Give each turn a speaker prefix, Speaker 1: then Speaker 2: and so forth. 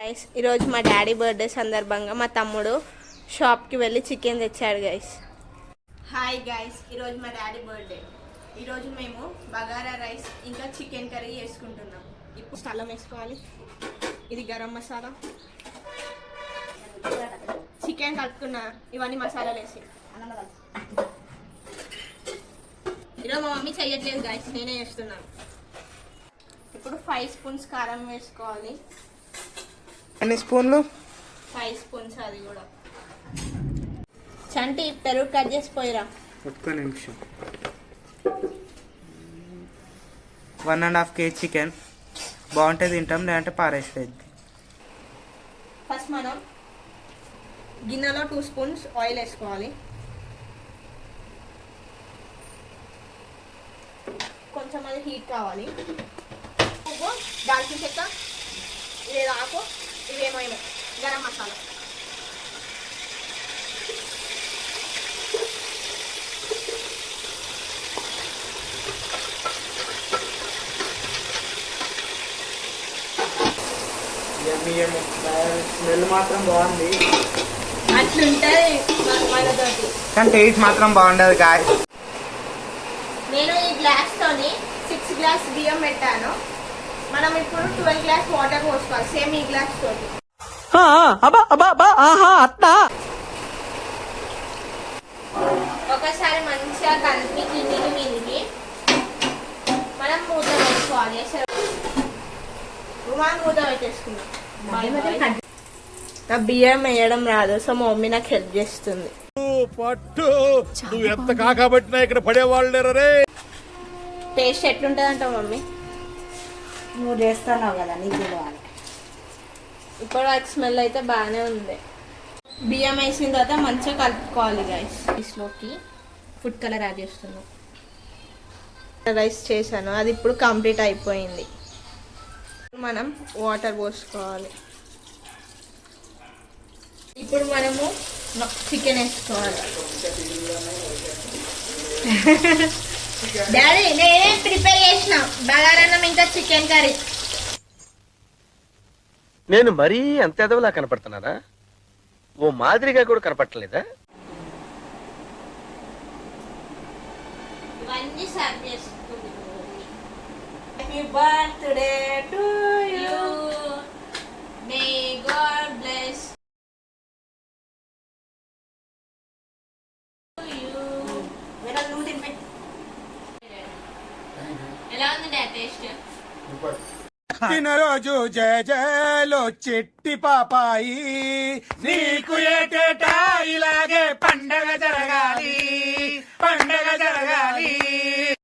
Speaker 1: Guys ఈరోజు మా daddy birthday సందర్భంగా మా తమ్ముడు షాప్కి వెళ్ళి చికెన్ తెచ్చాడు గైస్ హాయ్ గైస్ ఈరోజు మా డాడీ బర్త్డే. ఈరోజు మేము బగారా రైస్ ఇంకా చికెన్ కర్రీ చేసుకుంటున్నాం. ఇప్పుడు స్థలం వేసుకోవాలి. ఇది గరం మసాలా. చికెన్ కలుపుకున్నా ఇవన్నీ మసాలాలు వేసి. ఈరోజు మా మమ్మీ చేయట్లేదు గైస్ నేనే చేస్తున్నాను. ఇప్పుడు ఫైవ్ స్పూన్స్ కారం వేసుకోవాలి.
Speaker 2: ఎన్ని స్పూన్లు?
Speaker 1: ఫైవ్ స్పూన్స్ అది కూడా. చంటి పెరుగు కట్ చేసిపోయిరా
Speaker 2: ఒక్క నిమిషం. One and half KG chicken. బాగుంటే తింటాం లేదంటే పారేసేది
Speaker 1: ఫస్ట్ మనం గిన్నెలో టూ స్పూన్స్ ఆయిల్ వేసుకోవాలి. కొంచెం అది హీట్ కావాలి. దాల్చిన చెక్క ఆకు ఇవేమో ఏమో గరం మసాలా.
Speaker 2: స్మెల్ మాత్రం బాగుంది.
Speaker 1: అట్లుంటుంది
Speaker 2: కానీ టేస్ట్ మాత్రం బాగుండదు గాయ
Speaker 1: నేను ఈ గ్లాస్ తోని సిక్స్ గ్లాస్ బియ్యం పెట్టాను. మనం ఇప్పుడు ట్వెల్వ్ గ్లాస్ వాటర్ పోసుకోవాలి సేమ్ ఈ గ్లాస్ తోటి. ఒకసారి మంచిగా కలిపి కిందికి మీదికి మనం మూత వేసుకోవాలి రుమాన్ మూత పెట్టేసుకున్నాం నా బియ్యం వేయడం రాదు సో మా మమ్మీ నాకు హెల్ప్ చేస్తుంది.
Speaker 3: పట్టు. నువ్వు ఎంత కాకబట్టినా ఇక్కడ పడేవాళ్ళు రే
Speaker 1: టేస్ట్ ఎట్లుంటుంది అంటావు మమ్మీ?
Speaker 4: నువ్వు చేస్తున్నావు కదా నీకు తెలియాలి.
Speaker 1: ఇప్పుడు వరకు స్మెల్ అయితే బాగానే ఉంది. బియ్యం వేసిన తర్వాత మంచిగా కలుపుకోవాలి రైస్ రైస్లోకి ఫుడ్ కలర్ యాడ్ చేస్తున్నాం. రైస్ చేశాను అది ఇప్పుడు కంప్లీట్ అయిపోయింది. మనం వాటర్ పోసుకోవాలి. ఇప్పుడు మనము చికెన్ వేసుకోవాలి. డాడీ నేనే ప్రిపేర్ చేసిన. బగారన్నం ఇంకా చికెన్ కర్రీ.
Speaker 5: నేను మరీ అంత ఎదవలా కనపడుతున్నానా? ఓ మాదిరిగా కూడా కనపడలేదా
Speaker 1: ఇవన్నీ సర్వ్ చేసుకుంది happy birthday to you may God bless
Speaker 4: నువ్వు
Speaker 1: ఎలా ఉంది టేస్ట్?
Speaker 3: రోజు జయ జయలో చెట్టి పాపాయి నీకు ఏటేటా ఇలాగే పండగ జరగా